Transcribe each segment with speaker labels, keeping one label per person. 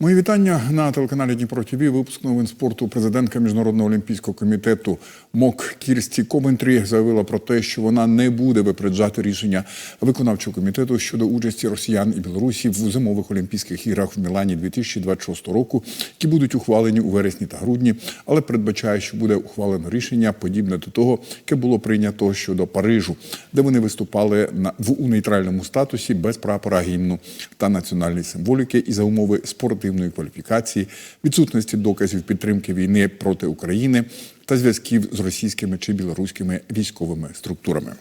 Speaker 1: Мої вітання на телеканалі Дніпро ТВ. Випуск новин спорту. Президентка Міжнародного олімпійського комітету МОК Кірсті Коментрі заявила про те, що вона не буде випереджати рішення виконавчого комітету щодо участі росіян і білорусів в зимових олімпійських іграх в Мілані 2026 року, які будуть ухвалені у вересні та грудні, але передбачає, що буде ухвалено рішення подібне до того, яке було прийнято щодо Парижу, де вони виступали на в у нейтральному статусі без прапора гімну та національної символіки і за умови спортивної кваліфікації, відсутності доказів підтримки війни проти України та зв'язків з російськими чи білоруськими військовими структурами.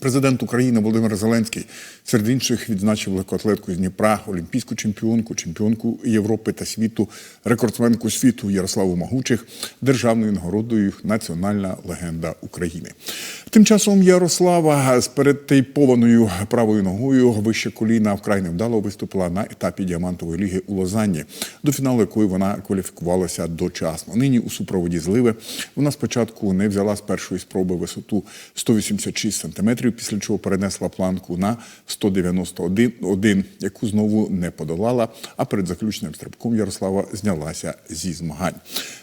Speaker 1: Президент України Володимир Зеленський серед інших відзначив легкоатлетку з Дніпра, олімпійську чемпіонку, чемпіонку Європи та світу, рекордсменку світу Ярославу Магучих державною нагородою Національна легенда України. Тим часом Ярослава з передтейпованою правою ногою вище коліна вкрай невдало виступила на етапі діамантової ліги у Лозанні, до фіналу якої вона кваліфікувалася дочасно. Нині у супроводі зливи вона спочатку не взяла з першої спроби висоту 186 сантиметрів, після чого перенесла планку на 191, яку знову не подолала. А перед заключним стрибком Ярослава знялася зі змагань.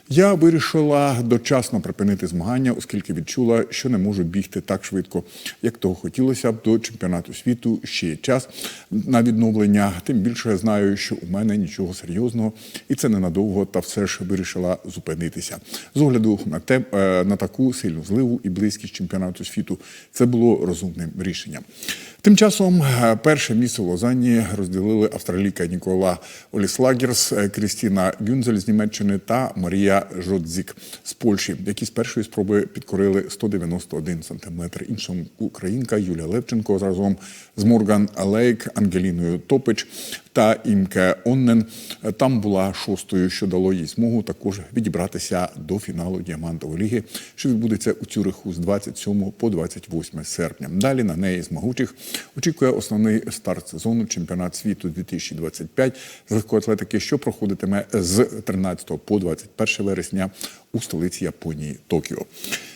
Speaker 1: Я вирішила дочасно припинити змагання, оскільки відчула, що не можу бігти так швидко, як того хотілося б до чемпіонату світу. Ще є час на відновлення. Тим більше я знаю, що у мене нічого серйозного, і це ненадовго, та все ж вирішила зупинитися. З огляду на те е, на таку сильну зливу і близькість чемпіонату світу, це було розумним рішенням. Тим часом е, перше місце в Лозанні розділили австралійка Нікола Оліслагерс, е, Крістіна Гюнзель з Німеччини та Марія Жодзік з Польщі, які з першої спроби підкорили 191 сантиметр. Іншим українка Юлія Левченко разом з Морган Алейк, Ангеліною Топич та Імке Оннен там була шостою, що дало їй змогу також відібратися до фіналу діамантової ліги, що відбудеться у Цюриху з 27 по 28 серпня. Далі на неї з могучих очікує основний старт сезону чемпіонат світу 2025 з легкоатлетики, що проходитиме з 13 по 21 вересня у столиці Японії Токіо.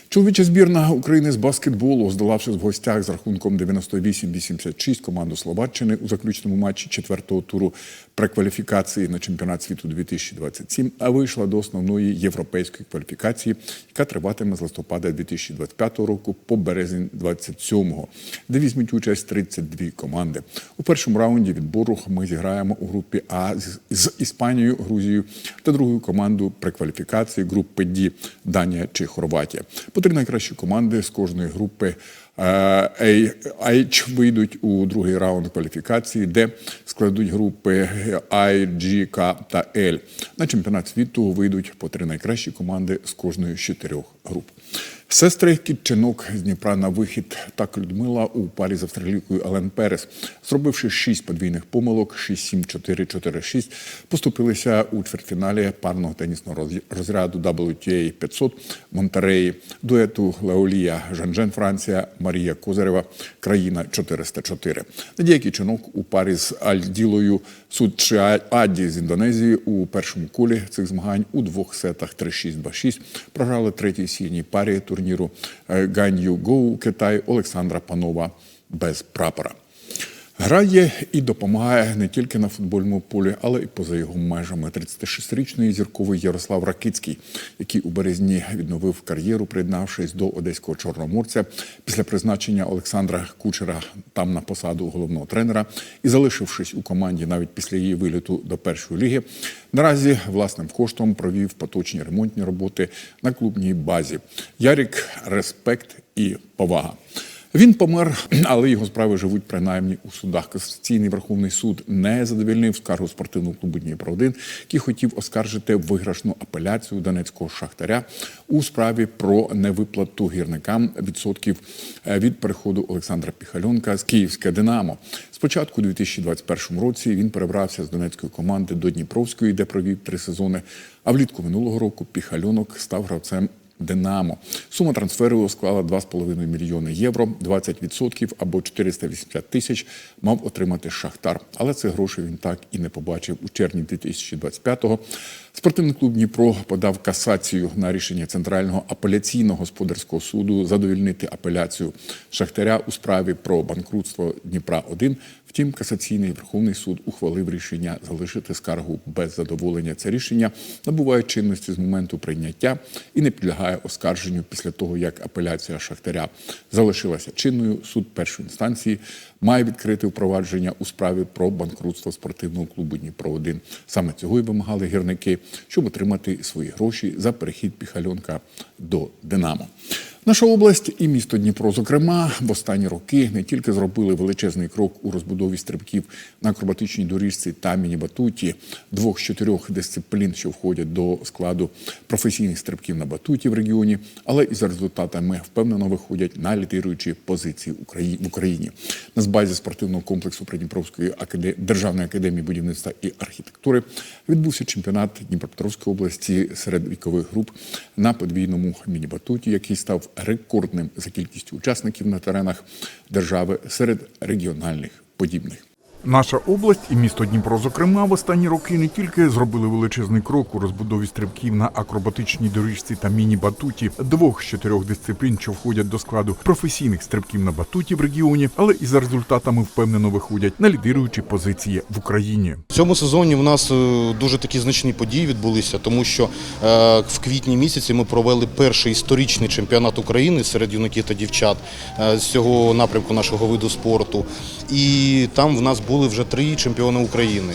Speaker 1: Чоловіча збірна України з баскетболу, здолавши в гостях з рахунком 98-86 команду Словаччини у заключному матчі четвертого туру прекваліфікації на чемпіонат світу 2027, а вийшла до основної європейської кваліфікації, яка триватиме з листопада 2025 року по березень 27-го, де візьмуть участь 32 команди. У першому раунді відбору ми зіграємо у групі А з, Іспанією, Грузією та другою команду прекваліфікації групи Д Данія чи Хорватія. По три найкращі команди з кожної групи H вийдуть у другий раунд кваліфікації, де складуть групи I, G, K та L. На чемпіонат світу вийдуть по три найкращі команди з кожної з чотирьох груп. Сестри Кітченок з Дніпра на вихід. Так Людмила у парі з австралійкою Елен Перес, зробивши шість подвійних помилок, 6-7-4-4-6, поступилися у чвертьфіналі парного тенісного розряду WTA 500 Монтереї, дуету Леолія Жанжен Франція, Марія Козарева, країна 404. Надія Кіченок у парі з Альділою Судчиаді з Індонезії у першому колі цих змагань у двох сетах 3-6-2-6 програли третій сіній парі турніру Ганью Гоу Китай Олександра Панова без прапора. Грає і допомагає не тільки на футбольному полі, але й поза його межами. 36-річний зірковий Ярослав Ракицький, який у березні відновив кар'єру, приєднавшись до одеського чорноморця після призначення Олександра Кучера там на посаду головного тренера і залишившись у команді навіть після її виліту до першої ліги, наразі власним коштом провів поточні ремонтні роботи на клубній базі. Ярік, респект і повага. Він помер, але його справи живуть принаймні у судах. Касаційний Верховний суд не задовільнив скаргу спортивного клубу Дніпро 1 який хотів оскаржити виграшну апеляцію донецького шахтаря у справі про невиплату гірникам відсотків від переходу Олександра Піхальонка з Київське Динамо. Спочатку у 2021 році він перебрався з донецької команди до Дніпровської, де провів три сезони. А влітку минулого року Піхальонок став гравцем Динамо. Сума трансферу склала 2,5 мільйони євро, 20% або 480 тисяч мав отримати Шахтар. Але цих грошей він так і не побачив. У червні 2025-го спортивний клуб Дніпро подав касацію на рішення Центрального апеляційного господарського суду задовільнити апеляцію Шахтаря у справі про банкрутство Дніпра 1 Втім, касаційний Верховний суд ухвалив рішення залишити скаргу без задоволення. Це рішення набуває чинності з моменту прийняття і не підлягає оскарженню після того, як апеляція Шахтаря залишилася чинною. Суд першої інстанції має відкрити впровадження у справі про банкрутство спортивного клубу Дніпро 1 Саме цього й вимагали гірники, щоб отримати свої гроші за перехід Піхальонка до Динамо. Наша область і місто Дніпро, зокрема, в останні роки не тільки зробили величезний крок у розбудові стрибків на акробатичній доріжці та міні-батуті, двох з чотирьох дисциплін, що входять до складу професійних стрибків на батуті в регіоні, але і за результатами впевнено виходять на лідируючі позиції в Україні. На базі спортивного комплексу Придніпровської державної академії будівництва і архітектури відбувся чемпіонат Дніпропетровської області серед вікових груп на подвійному міні-батуті, який став рекордним за кількістю учасників на теренах держави серед регіональних подібних.
Speaker 2: Наша область і місто Дніпро, зокрема, в останні роки не тільки зробили величезний крок у розбудові стрибків на акробатичній доріжці та міні-батуті, двох з чотирьох дисциплін, що входять до складу професійних стрибків на батуті в регіоні, але і за результатами впевнено виходять на лідируючі позиції в Україні.
Speaker 3: В цьому сезоні в нас е, дуже такі значні події відбулися, тому що е, в квітні місяці ми провели перший історичний чемпіонат України серед юнаків та дівчат е, з цього напрямку нашого виду спорту. І там в нас були вже три чемпіони України.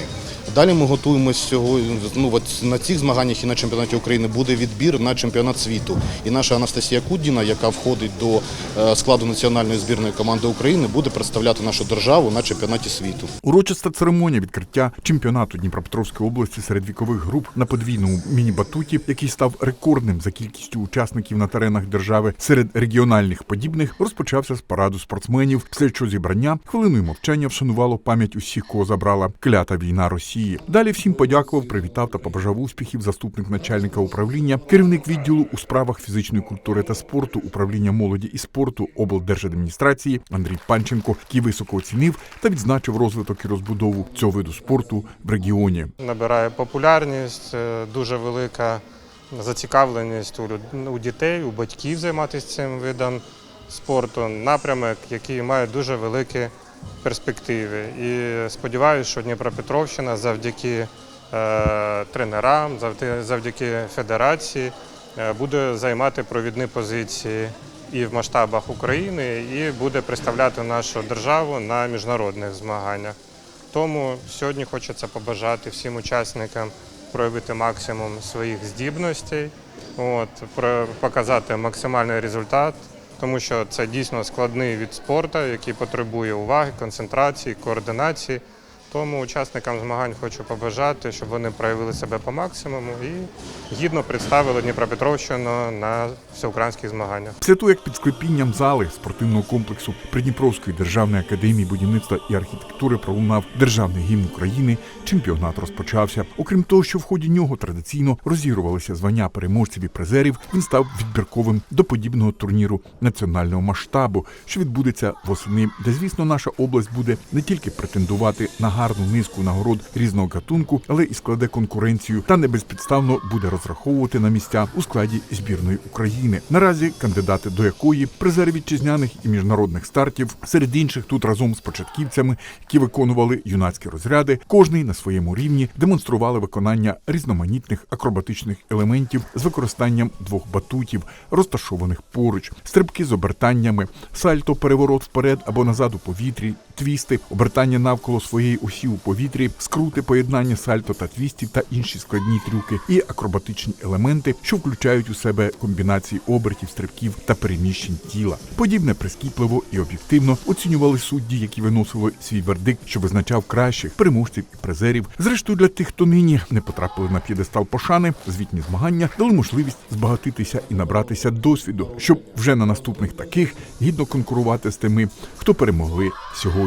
Speaker 3: Далі ми готуємося цього ну, от на цих змаганнях і на чемпіонаті України буде відбір на чемпіонат світу. І наша Анастасія Кудіна, яка входить до е, складу національної збірної команди України, буде представляти нашу державу на чемпіонаті світу.
Speaker 2: Урочиста церемонія відкриття чемпіонату Дніпропетровської області серед вікових груп на подвійному міні-батуті, який став рекордним за кількістю учасників на теренах держави серед регіональних подібних, розпочався з параду спортсменів. Після чого зібрання хвилиною мовчання вшанувало пам'ять усіх, кого забрала клята війна Росії. Далі всім подякував, привітав та побажав успіхів заступник начальника управління, керівник відділу у справах фізичної культури та спорту, управління молоді і спорту облдержадміністрації Андрій Панченко, який високо оцінив та відзначив розвиток і розбудову цього виду спорту в регіоні.
Speaker 4: набирає популярність, е, дуже велика зацікавленість у, дітей, у батьків займатися цим видом спорту. Напрямок, який має дуже великі перспективи. І сподіваюся, що Дніпропетровщина завдяки е, тренерам, завдяки, федерації е, буде займати провідні позиції і в масштабах України, і буде представляти нашу державу на міжнародних змаганнях. Тому сьогодні хочеться побажати всім учасникам проявити максимум своїх здібностей, от, показати максимальний результат, тому що це дійсно складний від спорту, який потребує уваги, концентрації, координації. Тому учасникам змагань хочу побажати, щоб вони проявили себе по максимуму і гідно представили Дніпропетровщину на всеукраїнських змаганнях.
Speaker 2: Після того, як під склепінням зали спортивного комплексу Придніпровської державної академії будівництва і архітектури пролунав державний гімн України, чемпіонат розпочався. Окрім того, що в ході нього традиційно розігрувалися звання переможців і призерів, він став відбірковим до подібного турніру національного масштабу, що відбудеться восени, де, звісно, наша область буде не тільки претендувати на гарну низку нагород різного гатунку, але і складе конкуренцію та не безпідставно буде розраховувати на місця у складі збірної України. Наразі кандидати до якої призери вітчизняних і міжнародних стартів, серед інших тут разом з початківцями, які виконували юнацькі розряди, кожний на своєму рівні демонстрували виконання різноманітних акробатичних елементів з використанням двох батутів, розташованих поруч, стрибки з обертаннями, сальто, переворот вперед або назад у повітрі, твісти, обертання навколо своєї осі у повітрі, скрути, поєднання сальто та твістів та інші складні трюки і акробатичні елементи, що включають у себе комбінації обертів, стрибків та переміщень тіла. Подібне прискіпливо і об'єктивно оцінювали судді, які виносили свій вердикт, що визначав кращих переможців і призерів. Зрештою, для тих, хто нині не потрапили на п'єдестал пошани, звітні змагання дали можливість збагатитися і набратися досвіду, щоб вже на наступних таких гідно конкурувати з тими, хто перемогли сьогодні.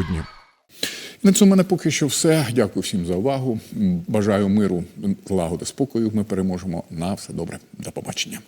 Speaker 1: На цьому мене поки що все. Дякую всім за увагу. Бажаю миру, лагоди, спокою. Ми переможемо. На все добре. До побачення.